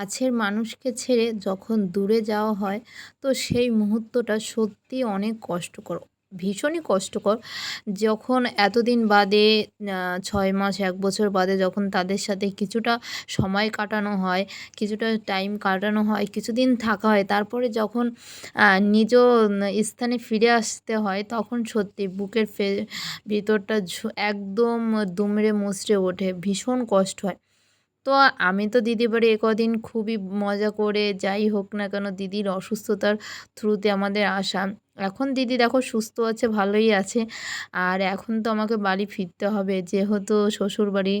কাছের মানুষকে ছেড়ে যখন দূরে যাওয়া হয়, তো সেই মুহূর্তটা সত্যি অনেক কষ্টকর, ভীষণই কষ্টকর। যখন এতদিন বাদে ছয় মাস, এক বছর বাদে যখন তাদের সাথে কিছুটা সময় কাটানো হয়, কিছুটা টাইম কাটানো হয়, কিছুদিন থাকা হয়, তারপরে যখন নিজ স্থানে ফিরে আসতে হয়, তখন সত্যি বুকের ফে, ভিতরটা একদম দুমড়ে মুচড়ে ওঠে, ভীষণ কষ্ট হয়। তো আমি তো দিদি বাড়ি এ কদিন খুবই মজা করে যাই হোক না কেন দিদির অসুস্থতার থ্রুতে আমাদের আসা। এখন দিদি দেখো সুস্থ আছে, ভালোই আছে। আর এখন তো আমাকে বাড়ি ফিরতে হবে। যেহেতু শ্বশুর বাড়ি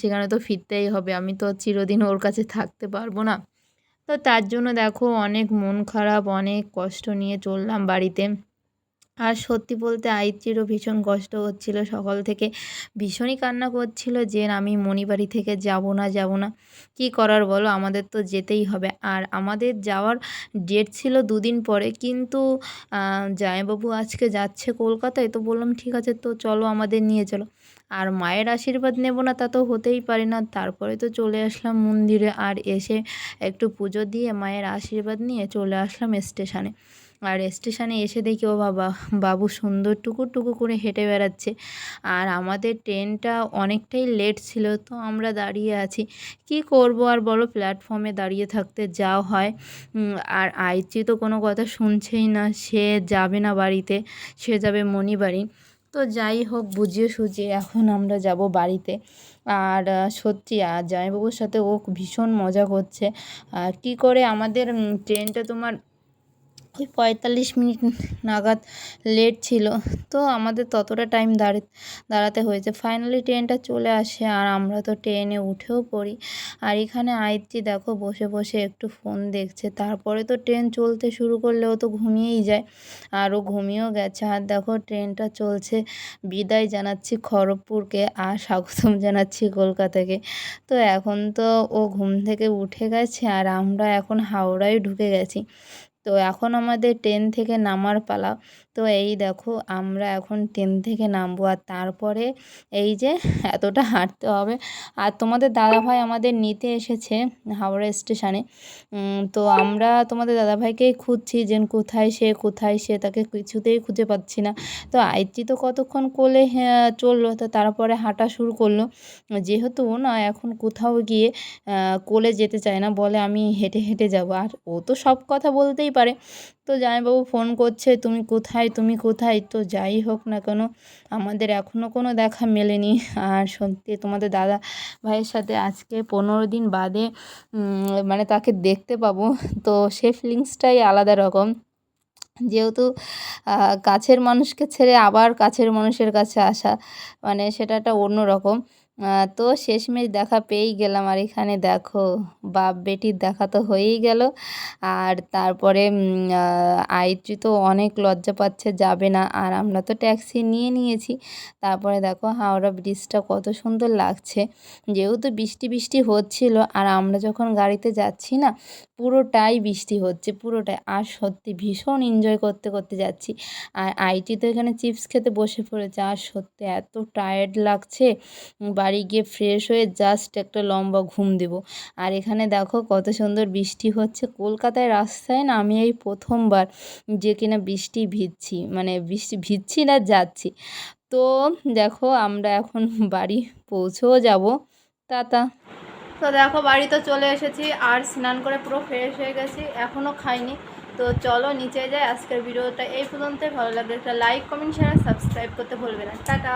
সেখানে তো ফিরতেই হবে। আমি তো চিরদিন ওর কাছে থাকতে পারব না। তো তার জন্য দেখো অনেক মন খারাপ, অনেক কষ্ট নিয়ে চললাম বাড়িতে। আর সত্যি বলতে আইচিরও ভীষণ কষ্ট হচ্ছিল সকাল থেকে। ভীষণই কান্না করছিল যে, আমি মণিবাড়ি থেকে যাব না যাব না। কি করার বলো, আমাদের তো যেতেই হবে। আর আমাদের যাওয়ার ডেট ছিল দুদিন পরে, কিন্তু জামাইবাবু আজকে যাচ্ছে কলকাতায়, তো বললাম, ঠিক আছে, তো চলো আমাদের নিয়ে চলো। আর মায়ের আশীর্বাদ নেব না, তা তো হতেই পারে না। তারপরে তো চলে আসলাম মন্দিরে, আর এসে একটু পুজো দিয়ে মায়ের আশীর্বাদ নিয়ে চলে আসলাম স্টেশনে আর স্টেশনে এসে দেখি, ও বাবা, বাবু সুন্দর টুকু টুকু করে হেঁটে বেড়াচ্ছে। আর আমাদের ট্রেনটা অনেকটাই লেট ছিল, তো আমরা দাঁড়িয়ে আছি। কি করব আর বলো, প্ল্যাটফর্মে দাঁড়িয়ে থাকতে যাও হয়। আর আইচি তো কোনো কথা শুনছেই না, সে যাবে না বাড়িতে, সে যাবে মণিবাড়ি। তো যাই হোক, বুঝিয়ে সুঝিয়ে এখন আমরা যাব বাড়িতে। আর সত্যি আর জামাইবাবুর সাথে ও ভীষণ মজা করছে। কী করে আমাদের ট্রেনটা তোমার ওই পঁয়তাল্লিশ মিনিট নাগাদ লেট ছিল। তো আমাদের ততটা টাইম দাঁড়ি, দাঁড়াতে হয়েছে। ফাইনালি ট্রেনটা চলে আসে আর আমরা তো ট্রেনে উঠেও পড়ি। আর এখানে আয়ত্রি দেখো বসে বসে একটু ফোন দেখছে। তারপরে তো ট্রেন চলতে শুরু করলেও তো ঘুমিয়েই যায়। আর ও ঘুমিয়েও গেছে। আর দেখো ট্রেনটা চলছে। বিদায় জানাচ্ছি খড়গপুরকে আর স্বাগতম জানাচ্ছি কলকাতাকে। তো এখন তো ও ঘুম থেকে উঠে গেছে আর আমরা এখন হাওড়ায় ঢুকে গেছি। তো এখন আমাদের ট্রেন থেকে নামার পালা। তো এই দেখো আমরা এখন ট্রেন থেকে নামবো আর তারপরে এই যে এতটা হাঁটতে হবে। আর তোমাদের দাদাভাই আমাদের নিতে এসেছে হাওড়া স্টেশনে তো আমরা তোমাদের দাদাভাইকেই খুঁজছি যে কোথায় সে কোথায় সে তাকে কিছুতেই খুঁজে পাচ্ছি না। তো আইটি তো কতক্ষণ কোলে হ্যাঁ, চলল তো তারপরে হাঁটা শুরু করল। যেহেতু না এখন কোথাও গিয়ে কোলে যেতে চায় না বলে আমি হেঁটে হেঁটে যাব। আর ও তো সব কথা বলতেই পারে। তো জামাইবাবু ফোন করছে তুমি কোথায়? তুমি কোথায়? তো যাই হোক না কেন আমাদের এখনও কোনো দেখা মেলেনি। আর সত্যি তোমাদের দাদা ভাইয়ের সাথে আজকে পনেরো দিন বাদে মানে তাকে দেখতে পাবো। তো সে ফিলিংসটাই আলাদা রকম। যেহেতু কাছের মানুষকে ছেড়ে আবার কাছের মানুষের কাছে আসা মানে সেটা একটা অন্যরকম আহ, তো শেষমেশ দেখা পেয়েই গেলাম। আর এখানে দেখো বাপ বেটির দেখা তো হয়েই গেল। আর তারপরে আইত্রি তো অনেক লজ্জা পাচ্ছে যাবে না। আর আমরা তো ট্যাক্সি নিয়ে নিয়েছি। তারপরে দেখো হাওড়া ব্রিজটা কত সুন্দর লাগছে। যেহেতু বৃষ্টি বৃষ্টি হচ্ছিল আর আমরা যখন গাড়িতে যাচ্ছি না পুরোটাই বৃষ্টি হচ্ছে পুরোটাই। আর সত্যি ভীষণ এনজয় করতে করতে যাচ্ছি। আর আইটি তো এখানে চিপস খেতে বসে পড়েছে। আর সত্যি এত টায়ার্ড লাগছে উম, বাড়ি গিয়ে ফ্রেশ হয়ে জাস্ট একটা লম্বা ঘুম দেবো। আর এখানে দেখো কত সুন্দর বৃষ্টি হচ্ছে। কলকাতায় রাস্তায় না আমি এই প্রথমবার যে কিনা বৃষ্টি ভিজছি মানে বৃষ্টি ভিজছি না যাচ্ছি। তো দেখো আমরা এখন বাড়ি পৌঁছেও যাব। টাটা। তো দেখো বাড়িতে চলে এসেছি, আর স্নান করে পুরো ফ্রেশ হয়ে গেছি এখনও খাইনি। তো চলো নিচে যাই, আজকের ভিডিওটা এই পর্যন্ত ভালো লাগলে একটা লাইক কমেন্ট শেয়ার সাবস্ক্রাইব করতে ভুলবে না। টাটা।